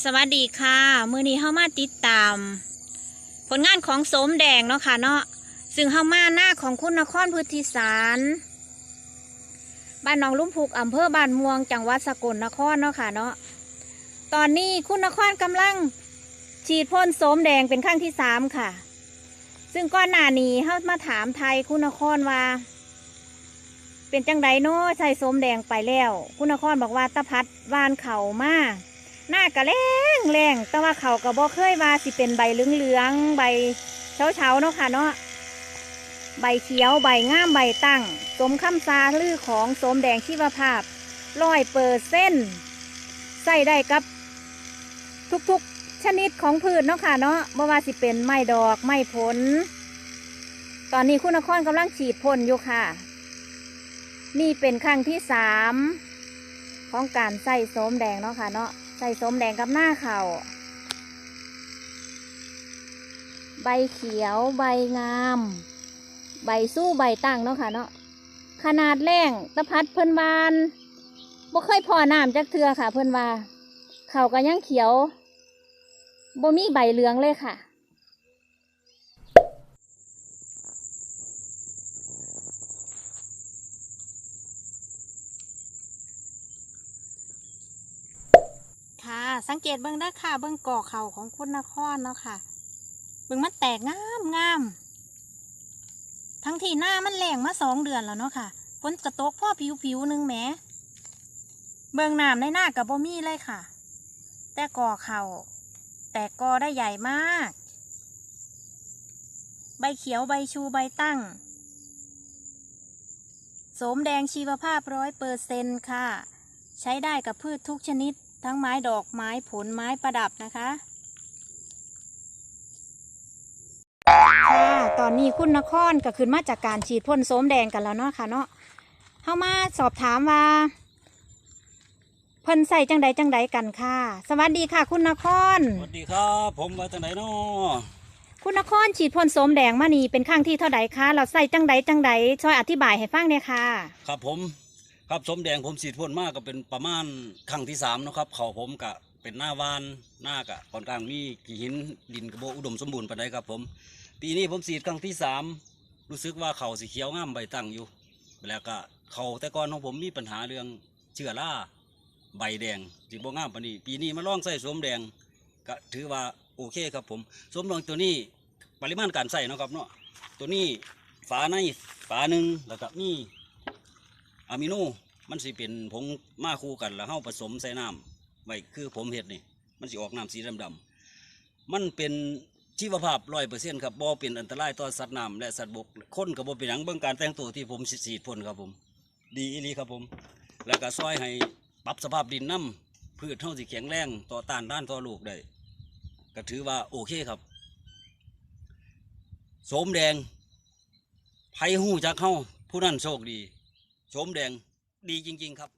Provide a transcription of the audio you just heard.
สวัสดีค่ะ มือนี้เข้ามาติดตาม ผลงานของสมแดงเนาะค่ะเนาะซึ่งเข้ามาหน้าของคุณนครพุทธิสารบ้านหนองลุ่มพุกอำเภอบ้านม่วงจังหวัดสกลนครเนาะค่ะเนาะตอนนี้คุณนครกำลังฉีดพ่นโสมแดงเป็นครั้งที่สามค่ะ ซึ่งก้อนหนานีเขามาถามไทยคุณนครว่า เป็นจังไดเนาะใส่โสมแดงไปแล้ว คุณนครบอกว่าตะพัดวานเข่ามา หน้ากระแรงแรงแต่ว่าเขาก็บ่เคยว่าสิเป็นใบเหลืองๆใบเช้าๆเนาะค่ะเนาะใบเขียวใบง่ามใบตั้ง สมคำซาลือของสมแดงชีวภาพร้อยเปอร์เส้นใส่ได้กับทุกๆชนิดของพืชเนาะค่ะเนาะบ่ว่าสิเป็นไม้ดอกไม้ผล ตอนนี้คุณนครกำลังฉีดพ่นอยู่ค่ะ นี่เป็นครั้งที่สามของการใส่สมแดงเนาะค่ะเนาะ ใส่สมแดงกับหน้าเขา่าใบเขียวใบงาม ใบสู้ใบตั้งเนาะค่ะเนาะขนาดแรงตะพัดเพิ่นวานบ่เคยพอน้ำจักเทือค่ะ เพิ่นว่าเขาก็ยังเขียวบ่มีใบเหลืองเลยค่ะ สังเกตเบื้องด้าค่ะ เบื้องก่อเข่าของคุณนครเนาะค่ะ เบื้องมันแตกงามงามทั้งที่หน้ามันแรงมาสองเดือนแล้วเนาะค่ะฝนกระตกพ่อผิวผิวๆหนึ่งแหมเบื้องน้ำในหน้ากับบ่มีเลยค่ะ แต่ก่อเข่าแตกกอได้ใหญ่มาก ใบเขียวใบชูใบตั้ง โสมแดงชีวภาพร้อยเปอร์เซนค่ะ ใช้ได้กับพืชทุกชนิด ทั้งไม้ดอกไม้ผลไม้ประดับนะคะค่ะตอนนี้คุณนครก็ขึ้นมาจากการฉีดพ่นโสมแดงกันแล้วเนาะค่ะเนาะเข้ามาสอบถามว่า เพิ่นใส่จังใดจังใดกันค่ะ สวัสดีค่ะ คุณนคร สวัสดีครับ ผมมาจากไหนเนาะคุณนครฉีดพ่นโสมแดงมานี่เป็นครั้งที่เท่าใดคะเราใส่จังใดจังใดช่วยอธิบายให้ฟังเนี่ยค่ะ ครับผม ครับสมแดงผมสีดพ่นมากก็เป็นประมาณครั้งที่สามนะครับเขาผมกะเป็นหน้าวานหน้ากะค่อนข้างมีกี่หินดินกระโบอุดมสมบูรณ์ปานใดครับผม ปีนี้ผมสีดครั้งที่สามรู้สึกว่าเขาสีเขียวงามใบตั้งอยู่ แล้วก็เขาแต่ก่อนของผมมีปัญหาเรื่องเชื้อราใบแดงสีบ่งามปานนี้ ปีนี้มาล่องใส่สมแดงก็ถือว่าโอเคครับผมสมแดงตัวนี้ปริมาณการใส่นะครับเนาะตัวนี้ฝาในฝาหนึ่งแล้วก็มี อะมิโนมันสิเป็นผงมาคู่กันแล้วเฮาผสมใส่น้ำไว้คือผมเห็ดนี่ มันสิออกน้ำสีดำๆมันเป็นชีวภาพร้อยเปอร์เซ็นต์ครับบ่เป็นอันตรายต่อสัตว์น้ำและสัตว์บกคนกับบ่เป็นหยังเบิ่งการแต่งตัวที่ผมสีดพ่นครับผม ดีอีหลีครับผม แล้วก็ซอยให้ปรับสภาพดินน้ำพืชเฮาสิแข็งแรงต่อต้านด้านต่อโรคได้ก็ถือว่าโอเคครับโสมแดงไผ่หูจักเฮาผู้นั้นโชคดี ชมแดงดีจริง ๆ ครับ